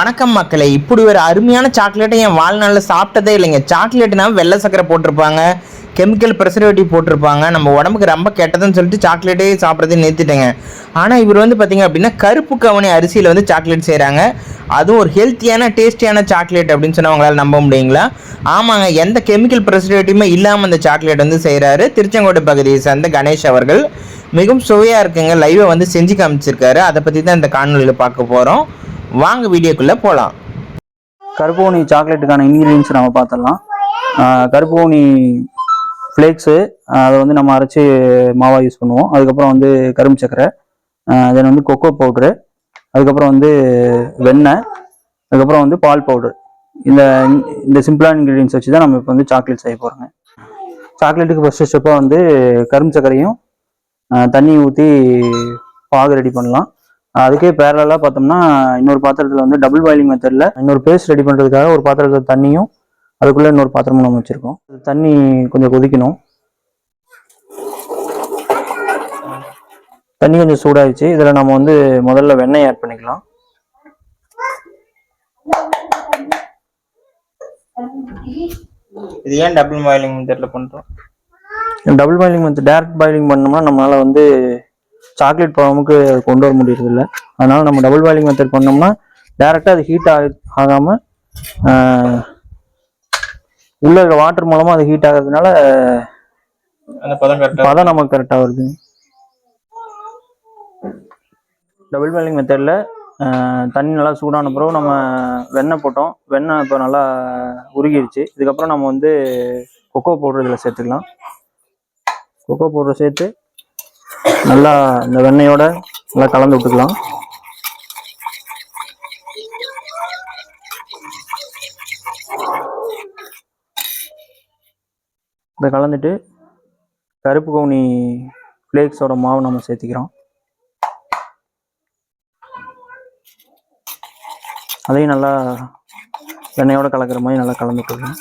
வணக்கம் மக்களே. இப்படி ஒரு அருமையான சாக்லேட்டை என் வாழ்நாளில் சாப்பிட்டதே இல்லைங்க. சாக்லேட்னா வெள்ளை சக்கரை போட்டிருப்பாங்க. கெமிக்கல் ப்ரெசர்வேட்டிவ் போட்டிருப்பாங்க. நம்ம உடம்புக்கு ரொம்ப கெட்டதுன்னு சொல்லிட்டு சாக்லேட்டே சாப்பிட்றதே நிறுத்திட்டேங்க. ஆனால் இவர் வந்து பார்த்தீங்க அப்படின்னா கருப்பு கவனி அரிசியில் வந்து சாக்லேட் செய்கிறாங்க அதுவும் ஒரு ஹெல்த்தியான டேஸ்டியான சாக்லேட் அப்படின்னு சொன்னா நம்ப முடியுங்களா? ஆமாங்க. எந்த கெமிக்கல் ப்ரெசர்வேட்டிவுமே இல்லாமல் அந்த சாக்லேட் வந்து செய்கிறாரு திருச்செங்கோடு பகுதியை சேர்ந்த கணேஷ் அவர்கள். மிகவும் சுவையாக இருக்குங்க. லைவை வந்து செஞ்சு காமிச்சிருக்காரு. அதை பற்றி தான் இந்த காணொலியில் பார்க்க போகிறோம் வாங்க வீடியோக்குள்ளே போகலாம் கருப்பூனி சாக்லேட்டுக்கான இன்க்ரீடியன்ஸ் நம்ம பார்த்துடலாம். கருப்பூனி ஃப்ளேக்ஸு அதை வந்து நம்ம அரைச்சி மாவாக யூஸ் பண்ணுவோம். அதுக்கப்புறம் வந்து கரும்பு சக்கரை தென் வந்து கொக்கோ பவுட்ரு அதுக்கப்புறம் வந்து வெண்ணெய் அதுக்கப்புறம் வந்து பால் பவுடர் இந்த இந்த சிம்பிளான இன்க்ரீடியன்ஸ் வச்சு தான் நம்ம இப்போ வந்து சாக்லேட் செய்ய போகிறோங்க சாக்லேட்டுக்கு ஃபஸ்ட்டு ஸ்டெப்பாக வந்து கரும்பு சர்க்கரையும் தண்ணி ஊற்றி பாகு ரெடி பண்ணலாம். அதுக்கே பேரலாக பார்த்தோம்னா இன்னொரு பாத்திரத்தில் வந்து டபுள் பாயிலிங் மெத்தடில் இன்னொரு பேஸ்ட் ரெடி பண்ணுறதுக்காக ஒரு பாத்திரத்தில் தண்ணியும் அதுக்குள்ளே இன்னொரு பாத்திரமும் நம்ம வச்சுருக்கோம். தண்ணி கொஞ்சம் கொதிக்கணும். தண்ணி கொஞ்சம் சூடாயிடுச்சு. இதில் நம்ம வந்து முதல்ல வெண்ணெய் ஆட் பண்ணிக்கலாம். இது ஏன் டபுள் பாயிலிங் மெத்தடில் பண்ணுறோம் double boiling method direct boiling பண்ணோம்னா நம்மளால வந்து சாக்லேட் பழமுக்கு கொண்டு வர முடியறதில்ல. அதனால நம்ம டபுள் பாயிலிங் மெத்தட் பண்ணோம்னா டேரெக்டாக அது ஹீட் ஆகாம ஆஹ், உள்ள இருக்கிற வாட்டர் மூலமா அது ஹீட் ஆகிறதுனால பதம் நமக்கு கரெக்டாக வருது. டபுள் பாயிலிங் மெத்தடில் தண்ணி நல்லா சூடான பிறகு நம்ம வெண்ணெய் போட்டோம். வெண்ணெய் இப்போ நல்லா உருகிருச்சு. இதுக்கப்புறம் நம்ம வந்து கொக்கோ பவுடர் இதில் சேர்த்துக்கலாம். கொக்கோ பவுடர் சேர்த்து நல்லா இந்த வெண்ணெயோட நல்லா கலந்து விட்டுக்கலாம். இதை கலந்துட்டு கருப்பு கவுனி ஃப்ளேக்ஸோட மாவு நம்ம சேர்த்திக்கிறோம். அதையும் நல்லா எண்ணெயோடு கலக்கிற மாதிரி நல்லா கலந்து விட்டுக்கலாம்.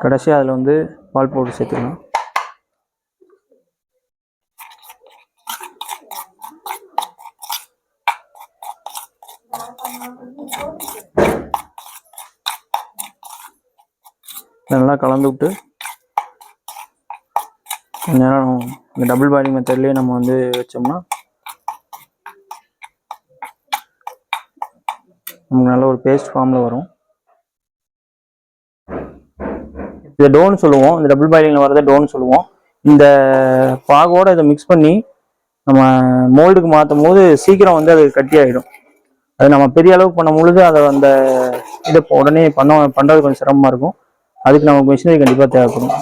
கடைசியாக அதில் வந்து பால் பவுடர் சேர்த்துக்கணும். நல்லா கலந்து விட்டு கொஞ்ச நேரம் இந்த டபுள் பாயிலிங் மெத்தட்லேயே நம்ம வந்து வச்சோம்னா நமக்கு நல்ல ஒரு பேஸ்ட் ஃபார்மில் வரும். இதை டோன்னு சொல்லுவோம். இந்த டபுள் பாயிலிங்கில் வரதை டோன்னு சொல்லுவோம். இந்த பாகோட இதை மிக்ஸ் பண்ணி நம்ம மோல்டுக்கு மாற்றும் போது சீக்கிரம் வந்து அது கட்டி ஆகிடும் அது நம்ம பெரிய அளவுக்கு பண்ணும் பொழுது அதை அந்த இதை உடனே பண்ண பண்ணுறது கொஞ்சம் சிரமமாக இருக்கும். அதுக்கு நமக்கு மிஷினரி கண்டிப்பாக தேவைப்படும்.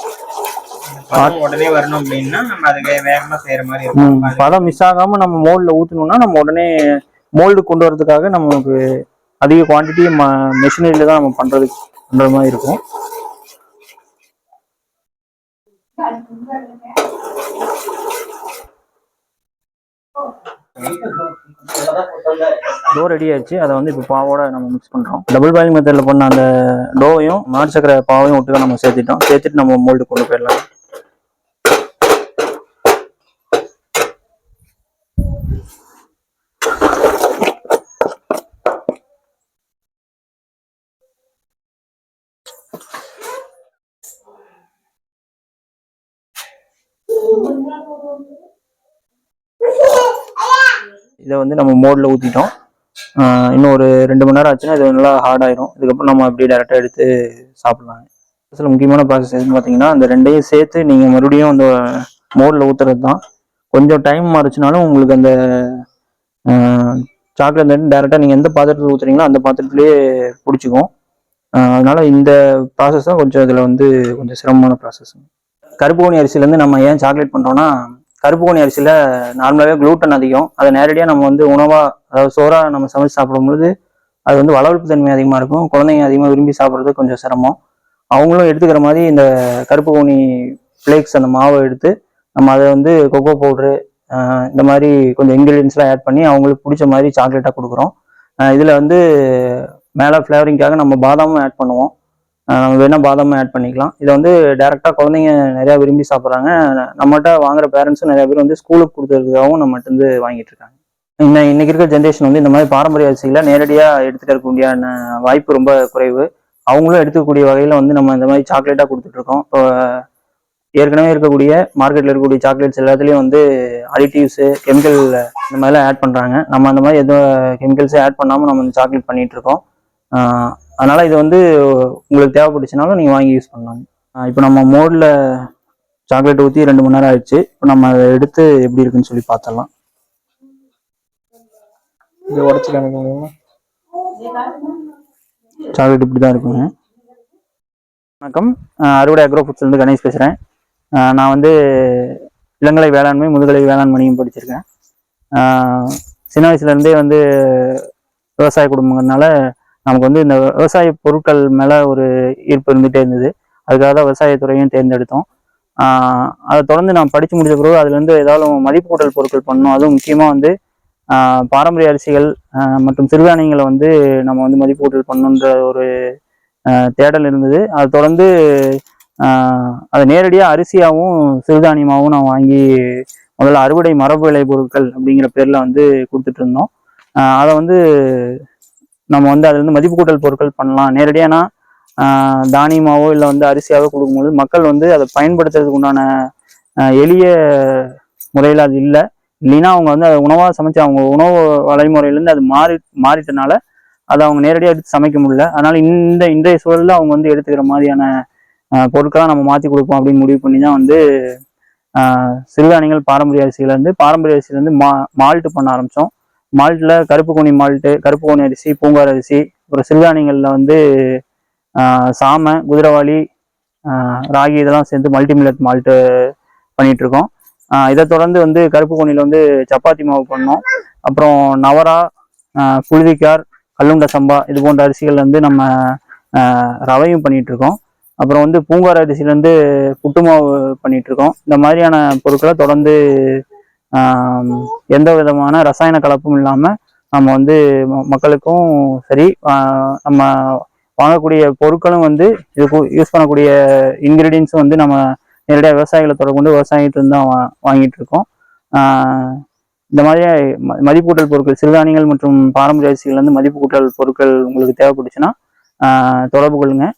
உடனே வரணும் அப்படின்னா நம்ம அதுக்கு வேகமாக செய்கிற மாதிரி ம், இருக்கும் பதம் மிஸ் ஆகாம நம்ம மோல்டில் ஊற்றணும்னா நம்ம உடனே மோல்டு கொண்டு வரதுக்காக நமக்கு அதிக குவான்டிட்டி மெஷினரியில தான் நம்ம பண்றது பண்ற மாதிரி இருக்கும். டோ ரெடி ஆயிடுச்சு. அதை வந்து இப்போ பாவோட நம்ம மிக்ஸ் பண்ணுறோம் டபுள் பாயிலிங் மெத்தடில் பண்ண அந்த டோவையும் நாட்டு சக்கரை பாவையும் ஒட்டுக்க நம்ம சேர்த்துட்டோம். சேர்த்துட்டு நம்ம மோல்டு கொண்டு போயிடலாம். இதை வந்து நம்ம மோடில் ஊற்றிட்டோம் இன்னும் ஒரு ரெண்டு மணி நேரம் ஆச்சுன்னா இது நல்லா ஹார்ட் ஆயிரும். இதுக்கப்புறம் நம்ம அப்படியே டேரெக்டாக எடுத்து சாப்பிடலாம். சில முக்கியமான ப்ராசஸ் எதுன்னு பார்த்தீங்கன்னா அந்த ரெண்டையும் சேர்த்து நீங்கள் மறுபடியும் அந்த மோடில் ஊற்றுறது தான். கொஞ்சம் டைம் மாறிச்சுனாலும் உங்களுக்கு அந்த சாக்லேட் வந்து டேரெக்டாக நீங்கள் எந்த பாத்திரத்தில் ஊற்றுறீங்களோ அந்த பாத்திரத்துலேயே பிடிச்சிக்கும். அதனால் அதனால இந்த ப்ராசஸ் தான் கொஞ்சம் இதில் வந்து கொஞ்சம் சிரமமான ப்ராசஸ் கருப்பு அரிசிலேருந்து அரிசியிலேருந்து நம்ம ஏன் சாக்லேட் பண்ணுறோன்னா கருப்புகோணி அரிசியில் நார்மலாகவே குளூட்டன் அதிகம். அதை நேரடியாக நம்ம வந்து உணவாக அதாவது சோறாக நம்ம சமைச்சு சாப்பிடும்பொழுது அது வந்து வளவழுப்பு தன்மை அதிகமாக இருக்கும். குழந்தைங்க அதிகமாக விரும்பி சாப்பிட்றது கொஞ்சம் சிரமம். அவங்களும் எடுத்துக்கிற மாதிரி இந்த கருப்பு கோணி ஃப்ளேக்ஸ் அந்த மாவை எடுத்து நம்ம அதை வந்து கொக்கோ பவுட்ரு இந்த மாதிரி கொஞ்சம் இன்க்ரீடியன்ஸ்லாம் ஆட் பண்ணி அவங்களுக்கு பிடிச்ச மாதிரி சாக்லேட்டாக கொடுக்குறோம். இதில் வந்து மேலே ஃப்ளேவரிங்காக நம்ம பாதாமும் ஆட் பண்ணுவோம். நம்ம வேணால் பாதாம் ஆட் பண்ணிக்கலாம். இதை வந்து டேரெக்டாக குழந்தைங்க நிறையா விரும்பி சாப்பிட்றாங்க. நம்மகிட்ட வாங்குற பேரண்ட்ஸும் நிறைய பேர் வந்து ஸ்கூலுக்கு கொடுத்துறதுக்காகவும் நம்மகிட்ட வந்து வாங்கிட்டு இருக்காங்க. இன்னும் இன்னைக்கு இருக்கிற ஜென்ரேஷன் வந்து இந்த மாதிரி பாரம்பரிய அரிசிகளை நேரடியாக எடுத்துகிட்டு இருக்கக்கூடிய வாய்ப்பு ரொம்ப குறைவு. அவங்களும் எடுத்துக்கக்கூடிய வகையில் வந்து நம்ம இந்த மாதிரி சாக்லேட்டாக கொடுத்துட்ருக்கோம் இப்போ ஏற்கனவே இருக்கக்கூடிய மார்க்கெட்டில் இருக்கக்கூடிய சாக்லேட்ஸ் எல்லாத்துலேயும் வந்து அடிட்டிவ்ஸு கெமிக்கல் இந்த மாதிரிலாம் ஆட் பண்ணுறாங்க நம்ம அந்த மாதிரி எதுவும் கெமிக்கல்ஸே ஆட் பண்ணாமல் நம்ம இந்த சாக்லேட் பண்ணிகிட்ருக்கோம் அதனால இது வந்து உங்களுக்கு தேவைப்பட்டுச்சுனாலும் நீங்கள் வாங்கி யூஸ் பண்ணலாம். இப்போ நம்ம மோடில் சாக்லேட் ஊற்றி ரெண்டு மணி நேரம் ஆயிடுச்சு. இப்போ நம்ம அதை எடுத்து எப்படி இருக்குன்னு சொல்லி பார்த்துடலாம். இது உடச்சி சாக்லேட் இப்படி தான் இருக்குங்க. வணக்கம். அறுவடை அக்ரோ ஃபுட்ஸ்லேருந்து கணேஷ் பேசுகிறேன் நான் வந்து இளங்கலை வேளாண்மை முதுகலை வேளாண்மணியும் படிச்சிருக்கேன். சின்ன வயசுலேருந்தே வந்து விவசாய குடும்பங்கிறதுனால நமக்கு வந்து இந்த விவசாய பொருட்கள் மேலே ஒரு ஈர்ப்பு இருந்துகிட்டே இருந்தது. அதுக்காக தான் விவசாயத்துறையும் தேர்ந்தெடுத்தோம். அதை தொடர்ந்து நான் படித்து முடிச்ச பிறகு அதுலேருந்து ஏதாவது மதிப்பு கூட்டல் பொருட்கள் பண்ணணும். அதுவும் முக்கியமாக வந்து பாரம்பரிய அரிசிகள் மற்றும் சிறுதானியங்களை வந்து நம்ம வந்து மதிப்பு கூட்டல் பண்ணணுன்ற ஒரு தேடல் இருந்தது. அதை தொடர்ந்து அதை நேரடியாக அரிசியாகவும் சிறுதானியமாகவும் நான் வாங்கி முதல்ல அறுவடை மரபு விளை பொருட்கள் அப்படிங்கிற பேரில் வந்து கொடுத்துட்டு இருந்தோம். அதை வந்து நம்ம வந்து அதுலேருந்து மதிப்பு கூட்டல் பொருட்கள் பண்ணலாம். நேரடியானா தானியமாவோ இல்லை வந்து அரிசியாவோ கொடுக்கும்போது மக்கள் வந்து அதை பயன்படுத்துறதுக்கு உண்டான எளிய முறையில் அது இல்லை. இல்லைன்னா அவங்க வந்து அதை உணவாக சமைச்சு அவங்க உணவு வழிமுறையிலேருந்து அது மாறி மாறிட்டனால அதை அவங்க நேரடியாக எடுத்து சமைக்க முடியல. அதனால இந்த இன்றைய சூழலில் அவங்க வந்து எடுத்துக்கிற மாதிரியான பொருட்களாக நம்ம மாற்றி கொடுப்போம் அப்படின்னு முடிவு பண்ணி தான் வந்து சிறுதானியங்கள் பாரம்பரிய அரிசியிலேருந்து பாரம்பரிய அரிசியிலேருந்து மா மால்ட்டு பண்ண ஆரம்பித்தோம் மால்ட்டில் கருப்பு கோணி மால்ட்டு கருப்பு கோணி அரிசி பூங்கார் அரிசி அப்புறம் சிறுதானியங்களில் வந்து சாமை குதிரவாளி ராகி இதெல்லாம் சேர்ந்து மல்டிமில்லட் மால்ட்டு பண்ணிகிட்ருக்கோம் இதை தொடர்ந்து வந்து கருப்பு கோணியில் வந்து சப்பாத்தி மாவு பண்ணோம். அப்புறம் நவரா புழுதிக்கார் கல்லுண்ட சம்பா இது போன்ற அரிசிகள் வந்து நம்ம ரவையும் பண்ணிகிட்ருக்கோம் இருக்கோம் அப்புறம் வந்து பூங்கார் அரிசியிலேருந்து புட்டு மாவு பண்ணிகிட்ருக்கோம் இருக்கோம் இந்த மாதிரியான பொருட்களை தொடர்ந்து எந்த விதமான ரசாயன கலப்பும் இல்லாமல் நம்ம வந்து மக்களுக்கும் சரி நம்ம வாங்கக்கூடிய பொருட்களும் வந்து இதுக்கு யூஸ் பண்ணக்கூடிய இன்கிரீடியன்ஸும் வந்து நம்ம நேரடியாக விவசாயிகளை தொடர்பு கொண்டு தான் வா வாங்கிட்டு இருக்கோம். இந்த மாதிரி ம- மதிப்பூட்டல் பொருட்கள் சிறுதானியங்கள் மற்றும் பாரம்பரிய அரிசிகள்லேருந்து மதிப்பூட்டல் பொருட்கள் உங்களுக்கு தேவைப்பட்டுச்சுன்னா தொடர்பு கொள்ளுங்க.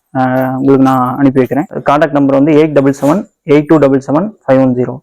உங்களுக்கு நான் அனுப்பி வைக்கிறேன். கான்டாக்ட் நம்பர் வந்து eight double seven eight two double seven five one zero